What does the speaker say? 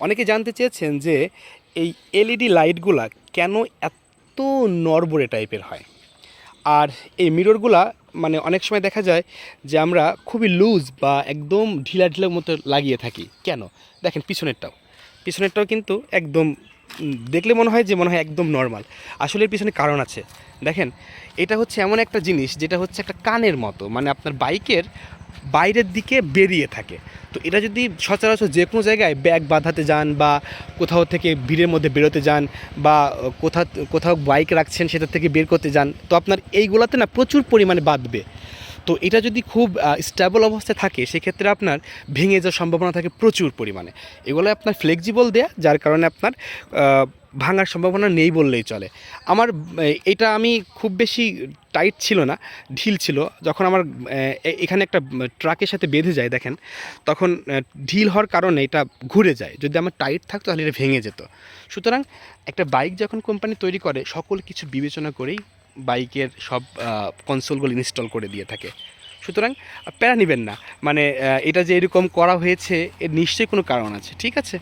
অনেকে জানতে চেয়েছেন যে এই এলইডি লাইটগুলা কেন এত নরবরে টাইপের হয়? আর এই মিররগুলা মানে অনেক সময় দেখা যায় যে আমরা খুবই লুজ বা একদম ঢিলা ঢিলার মতো লাগিয়ে থাকি। কেন? দেখেন পিছনেরটাও। পিছনেরটাও কিন্তু একদম দেখলে মনে হয় যে মনে হয় একদম নর্মাল আসলে এর পিছনে কারণ আছে। দেখেন, এটা হচ্ছে এমন একটা জিনিস যেটা হচ্ছে একটা কানের মতো। মানে আপনার বাইকের বাইরের দিকে বেরিয়ে থাকে। তো এটা যদি সচরাচর যে কোনো জায়গায় ব্যাগ বাঁধাতে যান বা কোথাও থেকে ভিড়ের মধ্যে বেরোতে যান বা কোথাও কোথাও বাইক রাখছেন সেটা থেকে বের করতে যান, তো আপনার এইগুলোতে না প্রচুর পরিমাণে বাঁধবে। তো এটা যদি খুব স্টেবল অবস্থায় থাকে, সেক্ষেত্রে আপনার ভেঙে যাওয়ার সম্ভাবনা থাকে প্রচুর পরিমাণে। এগুলো আপনার ফ্লেক্সিবল দেয়া, যার কারণে আপনার ভাঙার সম্ভাবনা নেই বললেই চলে। আমার এটা আমি খুব বেশি টাইট ছিল না, ঢিল ছিল। যখন আমার এখানে একটা ট্রাকের সাথে বেঁধে যায়, দেখেন, তখন ঢিল হওয়ার কারণে এটা ঘুরে যায়। যদি আমার টাইট থাকতো, তাহলে এটা ভেঙে যেত। সুতরাং একটা বাইক যখন কোম্পানি তৈরি করে, সকল কিছু বিবেচনা করেই বাইকের সব কনসোলগুলো ইনস্টল করে দিয়ে থাকে। সুতরাং, প্যারা নেবেন না। মানে এটা যে এরকম করা হয়েছে, এর নিশ্চয়ই কোনো কারণ আছে, ঠিক আছে?